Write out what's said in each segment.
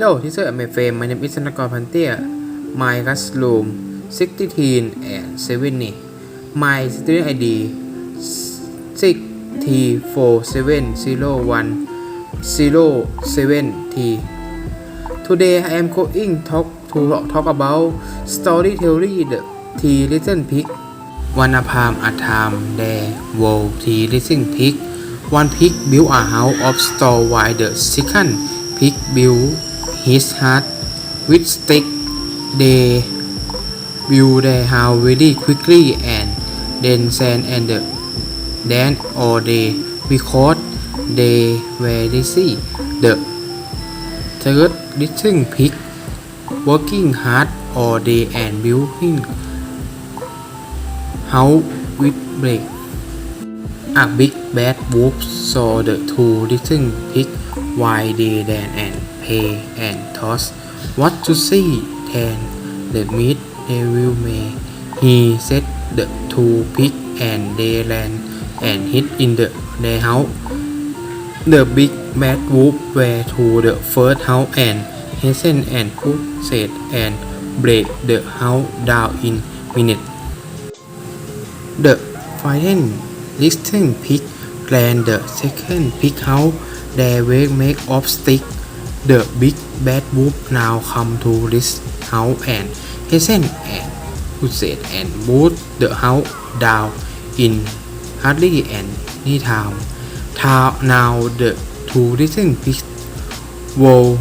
Hello, teacher and my friend. My name is Sanakor Pantia. My classroom 16 and 70. My student ID 6T470107T. Today I am going talk to talk about story theory the T Little Pig. One upon a time there were T little pig. One pig built a house of straw while the second pig built his hut with stick. They built their house very quickly and then sand and the then all day because they were lazy. The third little pig working hard all day and building house with brick. A big bad wolf saw the two little pigs while they ran and play and tossed. What to see then the meat they will make. He set the two pigs and they ran and hid in the their house. The big bad wolf went to the first house and hastened and put set and break the house down in minutes. The frightened little pig ran the second pig house. They were made of stick. The big bad wolf now come to this house and hasten and it and put the house down in any time. Ta- Now the two little pigs were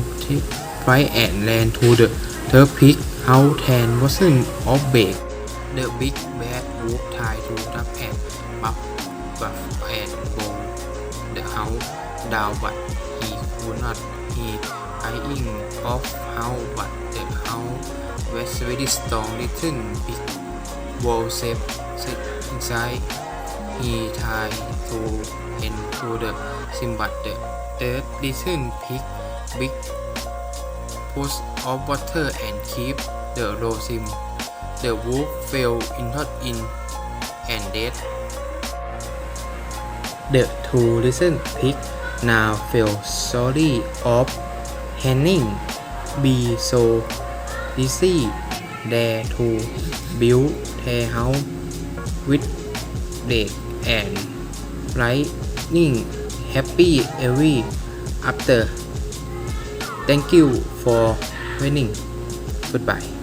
frightened and land to the third pig house and wasn't obeyed. The big bad wolf tried to trap and buff, and bow the house down, but he could not. He flying off house, but the house was very strong. Little pig was safe, safe inside. He tried to enter the sim, but the third little pig big push of water and keep the low sim. The wolf fell into in and dead. The two little pigs now feel sorry of Henning be so busy there to build their house with brick and lightning happy every after. Thank you for winning. Goodbye.